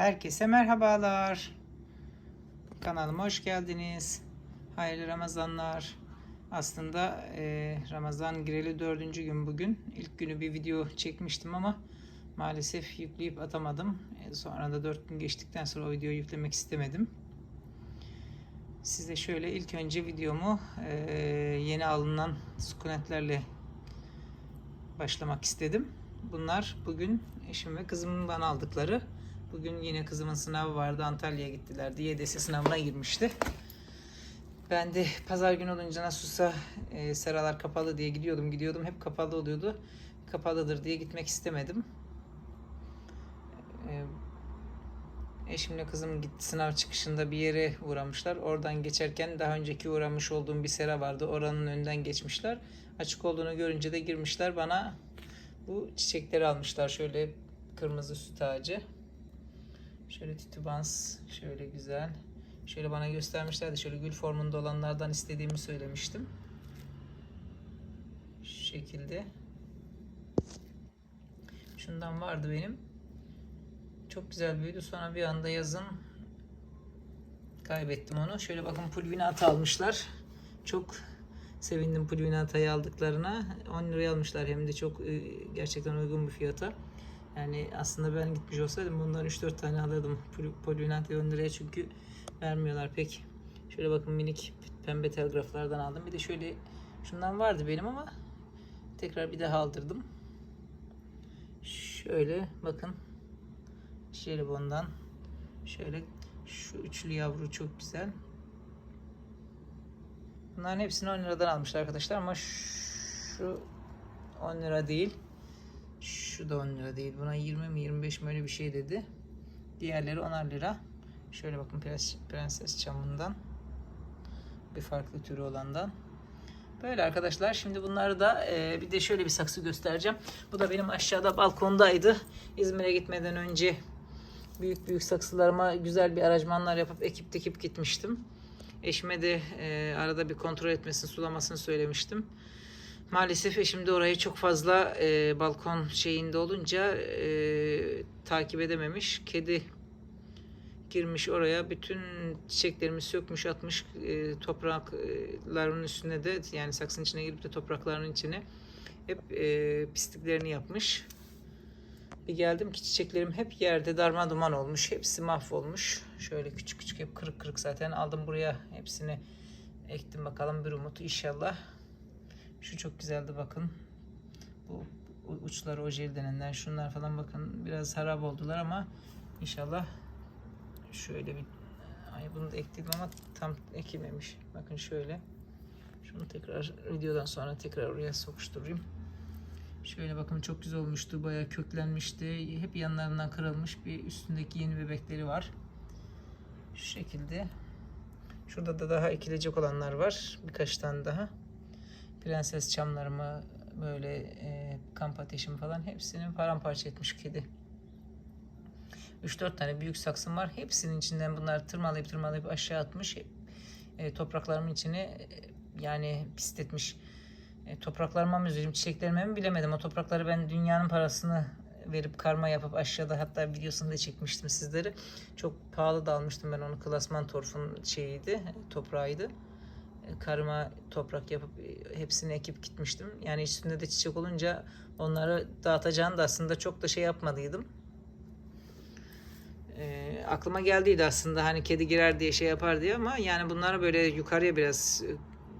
Herkese merhabalar. Kanalıma hoş geldiniz. Hayırlı Ramazanlar. Aslında e, Ramazan gireli dördüncü gün bugün. İlk günü bir video çekmiştim ama maalesef yükleyip atamadım. E, sonra da dört gün geçtikten sonra o videoyu yüklemek istemedim. Size şöyle ilk önce videomu e, yeni alınan sukunetlerle başlamak istedim. Bunlar bugün eşim ve kızımın bana aldıkları. Bugün yine kızımın sınavı vardı. Antalya'ya gittiler. YDS sınavına girmişti. Ben de pazar günü olunca nasılsa e, seralar kapalı diye gidiyordum gidiyordum. Hep kapalı oluyordu. Kapalıdır diye gitmek istemedim. E, eşimle kızım gitti sınav çıkışında bir yere uğramışlar. Oradan geçerken daha önceki uğramış olduğum bir sera vardı. Oranın önünden geçmişler. Açık olduğunu görünce de girmişler bana bu çiçekleri almışlar. Şöyle kırmızı süt ağacı. Şöyle titubans. Şöyle güzel. Şöyle bana göstermişlerdi. Şöyle gül formunda olanlardan istediğimi söylemiştim. Şu şekilde. Şundan vardı benim. Çok güzel büyüdü. Sonra bir anda yazın kaybettim onu. Şöyle bakın pulvinat almışlar. Çok sevindim pulvinatayı aldıklarına. 10 liraya almışlar hem de çok e, gerçekten uygun bir fiyata. Yani aslında ben gitmiş olsaydım bundan 3-4 tane alırdım pulvinatayı 10 liraya çünkü vermiyorlar pek. Şöyle bakın minik pembe telgraflardan aldım. Bir de şöyle şundan vardı benim ama tekrar bir daha aldırdım. Şöyle bakın jelibondan şöyle şu üçlü yavru çok güzel. Bunların hepsini 10 liradan almışlar arkadaşlar ama şu 10 lira değil. Şu da 10 lira değil. Buna 20 mi 25 mi öyle bir şey dedi. Diğerleri 10'ar lira. Şöyle bakın prens, prenses çamından. Bir farklı türü olandan. Böyle arkadaşlar. Şimdi bunları da e, bir de şöyle bir saksı göstereceğim. Bu da benim aşağıda balkondaydı. İzmir'e gitmeden önce büyük büyük saksılarıma güzel bir aracmanlar yapıp ekip dikip gitmiştim. Eşime de e, arada bir kontrol etmesini, sulamasını söylemiştim. Maalesef eşim de orayı çok fazla e, balkon şeyinde olunca e, takip edememiş. Kedi girmiş oraya bütün çiçeklerimi sökmüş atmış e, toprakların üstüne de yani saksının içine girip de toprakların içine hep e, pisliklerini yapmış. Bir geldim ki çiçeklerim hep yerde darma duman olmuş. Hepsi mahvolmuş. Şöyle küçük küçük hep kırık kırık zaten aldım buraya hepsini ektim bakalım bir umut inşallah. Şu çok güzeldi bakın. Bu uçları ojel denenler şunlar falan bakın biraz harap oldular ama inşallah şöyle bir ay bunu da ekledim ama tam ekilmemiş. Bakın şöyle. Şunu tekrar videodan sonra tekrar oraya sokuşturayım. Şöyle bakın çok güzel olmuştu. Bayağı köklenmişti. Hep yanlarından kırılmış bir üstündeki yeni bebekleri var. Şu şekilde. Şurada da daha ekilecek olanlar var. Birkaç tane daha. Prenses çamlarımı böyle e, kamp ateşimi falan hepsini paramparça etmiş kedi. 3-4 tane büyük saksım var. Hepsinin içinden bunları tırmalayıp tırmalayıp aşağı atmış. E, topraklarımın içine e, yani pisletmiş. E, topraklarıma mı üzüleyim, çiçeklerime mi bilemedim. O toprakları ben dünyanın parasını verip karma yapıp aşağıda hatta videosunu da çekmiştim sizlere. Çok pahalı da almıştım ben onu. Klasman torfun şeyiydi, toprağıydı. E, karma toprak yapıp e, hepsini ekip gitmiştim. Yani üstünde de çiçek olunca onları dağıtacağını da aslında çok da şey yapmadıydım. E, aklıma geldiydi aslında hani kedi girer diye şey yapar diye ama yani bunları böyle yukarıya biraz e,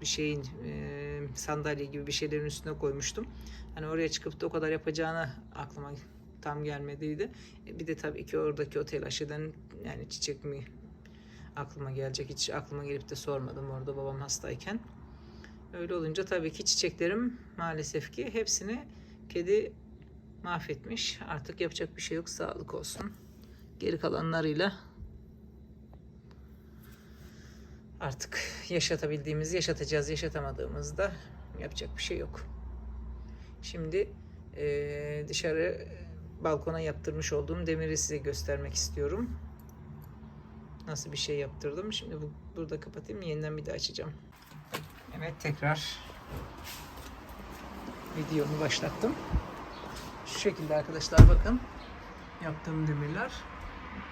bir şeyin e, sandalye gibi bir şeylerin üstüne koymuştum. Hani oraya çıkıp da o kadar yapacağını aklıma tam gelmediydi. Bir de tabii ki oradaki otel aşıdan yani çiçek mi aklıma gelecek. Hiç aklıma gelip de sormadım orada babam hastayken. Öyle olunca tabii ki çiçeklerim maalesef ki hepsini kedi mahvetmiş. Artık yapacak bir şey yok. Sağlık olsun. Geri kalanlarıyla artık yaşatabildiğimizi yaşatacağız. Yaşatamadığımızda yapacak bir şey yok. Şimdi e, dışarı balkona yaptırmış olduğum demiri size göstermek istiyorum. Nasıl bir şey yaptırdım. Şimdi bu, burada kapatayım. Yeniden bir daha açacağım. Evet tekrar videomu başlattım. Şu şekilde arkadaşlar bakın. Yaptığım demirler.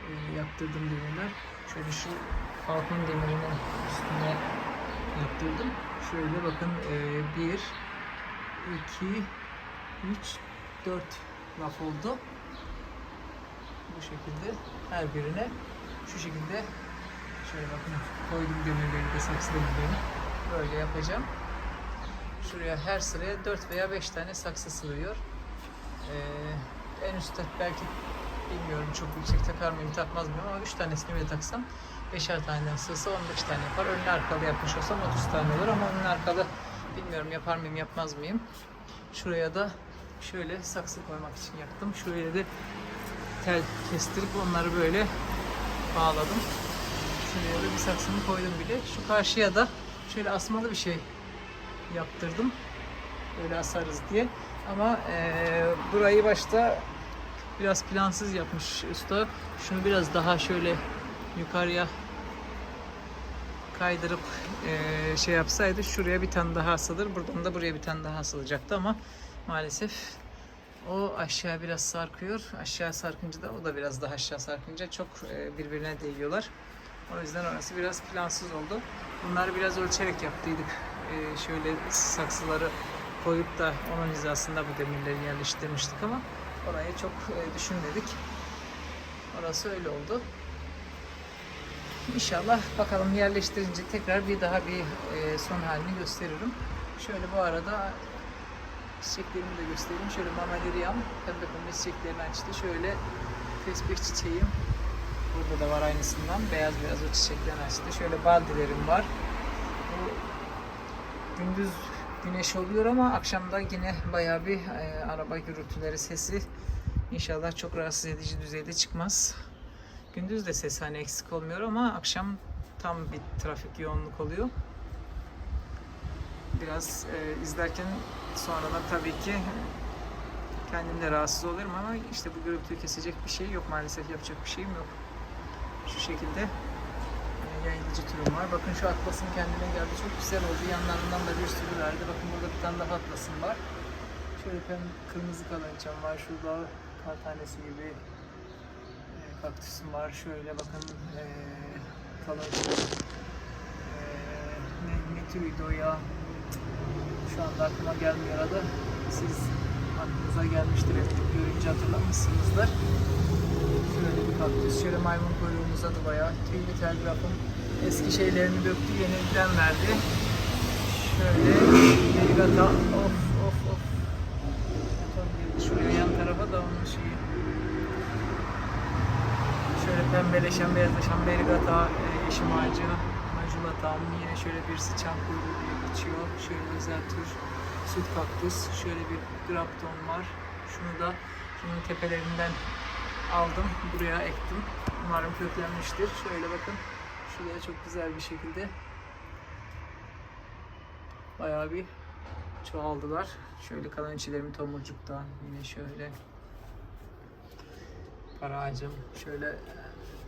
e, yaptırdım demirler. Şöyle şu balkon demirinin üstüne yaptırdım. Şöyle bakın e, 1, 2, 3, 4 laf oldu. Bu şekilde her birine şu şekilde şöyle bakın koydum demirleri de saksı demirlerini böyle yapacağım. Şuraya her sıraya 4 veya 5 tane saksı sığıyor. Ee, en üstte belki bilmiyorum çok yüksek takar mıyım takmaz mıyım ama 3 tanesini bile taksam 5'er taneden sığsa 15 tane yapar. Önlü arkalı yapmış olsam 30 tane olur ama önlü arkalı bilmiyorum yapar mıyım yapmaz mıyım. Şuraya da şöyle saksı koymak için yaptım. Şuraya da tel kestirip onları böyle bağladım. Şuraya da bir saksımı koydum bile. Şu karşıya da şöyle asmalı bir şey yaptırdım. Böyle asarız diye. Ama eee, burayı başta biraz plansız yapmış usta. Şunu biraz daha şöyle yukarıya kaydırıp eee, şey yapsaydı şuraya bir tane daha asılır. Buradan da buraya bir tane daha asılacaktı ama maalesef o aşağı biraz sarkıyor. Aşağı sarkınca da o da biraz daha aşağı sarkınca çok e, birbirine değiyorlar. O yüzden orası biraz plansız oldu. Bunları biraz ölçerek yaptıydık. E, şöyle saksıları koyup da onun hizasında bu demirleri yerleştirmiştik ama orayı çok e, düşünmedik. Orası öyle oldu. İnşallah bakalım yerleştirince tekrar bir daha bir son halini gösteririm. Şöyle bu arada çiçeklerimi de göstereyim. Şöyle mamaderiyam pembe pembe çiçeklerini açtı. Şöyle tesbih çiçeğim. Burada da var aynısından. Beyaz beyaz o çiçeklerini açtı. Şöyle baldilerim var. Bu gündüz güneş oluyor ama akşamda yine bayağı bir e, araba gürültüleri sesi inşallah çok rahatsız edici düzeyde çıkmaz. Gündüz de ses hani eksik olmuyor ama akşam tam bir trafik yoğunluk oluyor. Biraz e, izlerken sonradan tabii ki kendim de rahatsız olurum ama işte bu gürültüyü kesecek bir şey yok maalesef yapacak bir şeyim yok. Şu şekilde e, yayılıcı türüm var. Bakın şu atlasım kendine geldi. Çok güzel oldu. Yanlarından da bir sürü verdi. Bakın burada bir tane daha atlasım var. Şöyle pem kırmızı kalançam var. Şurada kar tanesi gibi e, kaktüsüm var. Şöyle bakın e, kalançam. E, ne, ne türüydü o ya? Şu anda aklıma gelmiyor adı. Siz aklınıza gelmiştir hep görünce hatırlamışsınızdır. Şöyle bir kaktüs. Şöyle maymun kuyruğum uzadı bayağı. Tüylü telgrafım eski şeylerini döktü. Yeniden verdi. Şöyle Verigata. Of of of. Şuraya yan tarafa da onun şeyi. Şöyle pembeleşen beyazlaşan Verigata, e, yeşim ağacı, Majulatam, yine şöyle bir sıçan kuyruğu diye geçiyor. Şöyle özel tür süt kaktüs. Şöyle bir grapton var. Şunu da şunun tepelerinden aldım. Buraya ektim. Umarım köklenmiştir. Şöyle bakın. Şuraya çok güzel bir şekilde bayağı bir çoğaldılar. Şöyle kalan içilerimi tomurcuktan yine şöyle para ağacım şöyle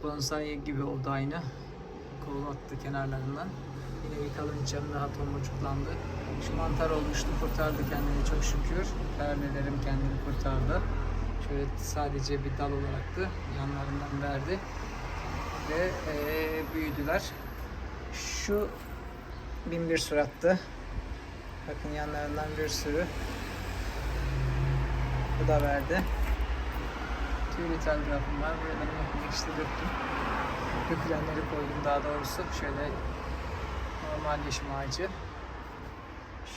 bonsai gibi oldu aynı. Kol attı kenarlarından. Yine bir kalın içem daha tomurcuklandı. Şu mantar olmuştu kurtardı kendini çok şükür. Pernelerim kendini kurtardı. Şöyle sadece bir dal olaraktı. Yanlarından verdi. Ve eee, büyüdüler. Şu bin bir surattı. Bakın yanlarından bir sürü. Bu da verdi. Tüylü telgrafım var. Buraya benim işte döktüm. Dökülenleri koydum daha doğrusu. Şöyle normal yeşim ağacı.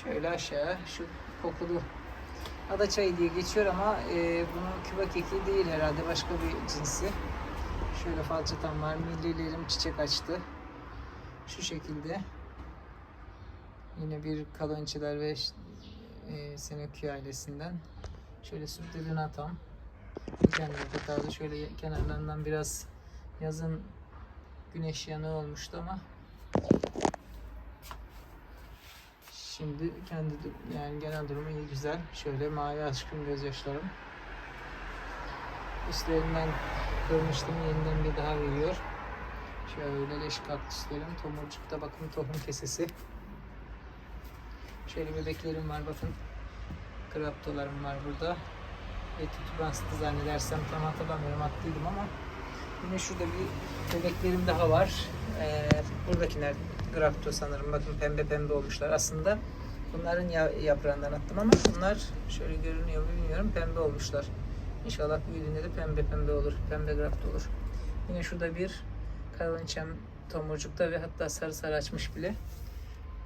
Şöyle aşağı şu kokulu ada çayı diye geçiyor ama e, bunun küba keki değil herhalde başka bir cinsi. Şöyle falçatam var. Millilerim çiçek açtı. Şu şekilde. Yine bir kalonçiler ve e, Senekü ailesinden. Şöyle sütlü atam. Kendine kaldı. Şöyle kenarlarından biraz yazın güneş yanığı olmuştu ama Şimdi kendi yani genel durumu iyi güzel. Şöyle mavi aşkın gözyaşlarım. Üstlerinden kırmıştım. Yeniden bir daha veriyor. Şöyle leş kaktüslerim. Tomurcukta bakın tohum kesesi. Şöyle bebeklerim var bakın. Kraptolarım var burada. Ve tutubastı zannedersem tam hatırlamıyorum attıydım ama Yine şurada bir bebeklerim daha var. Ee, buradakiler Grapto sanırım. Bakın pembe pembe olmuşlar. Aslında bunların ya- yaprağından attım ama bunlar şöyle görünüyor mu bilmiyorum. Pembe olmuşlar. İnşallah büyüdüğünde de pembe pembe olur. Pembe Grapto olur. Yine şurada bir Karavançem tomurcukta ve hatta sarı sarı açmış bile.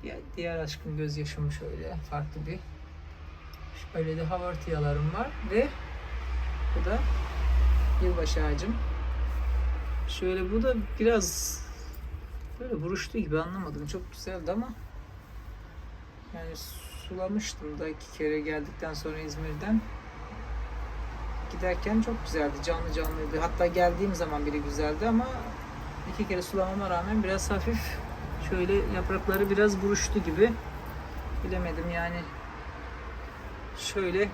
Ya diğer aşkın gözyaşım şöyle farklı bir. Şöyle de havartiyalarım var ve bu da yılbaşı ağacım. Şöyle bu da biraz böyle buruştu gibi anlamadım. Çok güzeldi ama yani sulamıştım da iki kere geldikten sonra İzmir'den. Giderken çok güzeldi. Canlı canlıydı. Hatta geldiğim zaman bile güzeldi ama iki kere sulamama rağmen biraz hafif şöyle yaprakları biraz buruştu gibi. Bilemedim yani. Şöyle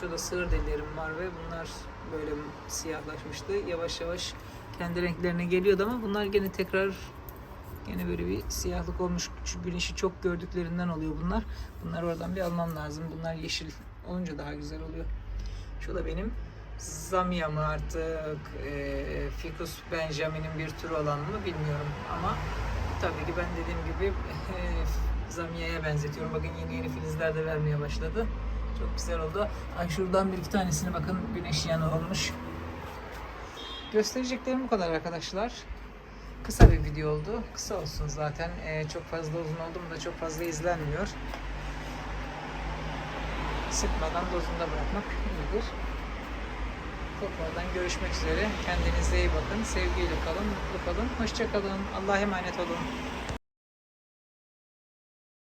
şurada sığır delilerim var ve bunlar böyle siyahlaşmıştı. Yavaş yavaş kendi renklerine geliyordu ama bunlar gene tekrar gene böyle bir siyahlık olmuş. Çünkü güneşi çok gördüklerinden oluyor bunlar. Bunları oradan bir almam lazım. Bunlar yeşil olunca daha güzel oluyor. Şu da benim Zamia mı artık e, Ficus Benjamin'in bir türü olan mı bilmiyorum ama tabii ki ben dediğim gibi e, Zamia'ya benzetiyorum. Bakın yeni yeni filizler de vermeye başladı. Çok güzel oldu. Ay şuradan bir iki tanesini bakın güneş yanı olmuş. Göstereceklerim bu kadar arkadaşlar. Kısa bir video oldu. Kısa olsun zaten. E, çok fazla uzun oldu mu da çok fazla izlenmiyor. Sıkmadan dozunda bırakmak iyidir. Tekrardan görüşmek üzere. Kendinize iyi bakın. Sevgiyle kalın, mutlu kalın. Hoşça kalın. Allah'a emanet olun.